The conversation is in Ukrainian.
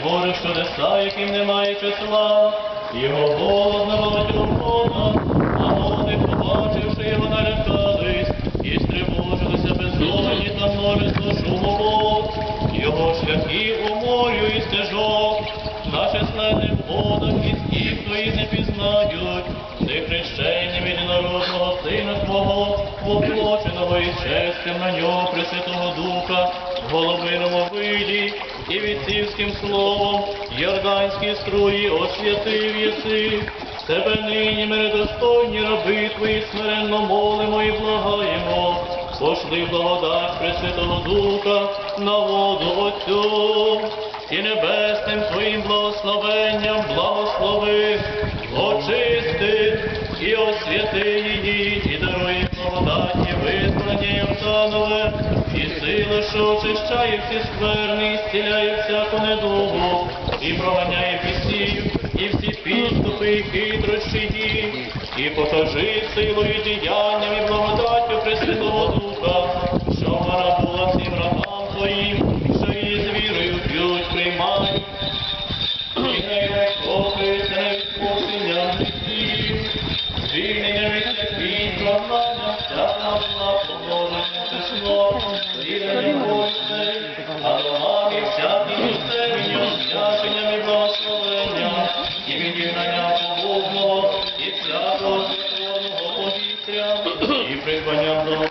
твориш чудеса, яким немає числа, його голод на багатьох а води, побачивши його, налякались, і стривожилися бездомні та множество шуму вод, його шляхи у морю і стежок, на численних водах і стів твої не пізнають, ти хрещенням єдинородного Сина Твого, воплоченого і честям на нього Пресвятого Духа, в голубиному виді і відцівським словом, Йорданські струї освятив єси. Тебе нині мередостойні раби твої смиренно молимо і благаємо. Пошли благодать Пресвятого Духа на воду Отцю і небесним Твоїм благословенням благослови, очисти і освяти її, і даруй і і сила, що очищає всі скверни, і зціляє всяку недугу, і проганяє пісів, і всі підступи, і хитрощі дії, і покажи силою діянням і благодаттю Пресвятого Духа, положення число, звільнення а домами всяким місцевим освяченням і благословенням, і відігнання погубного, і всякого святого і придбанням до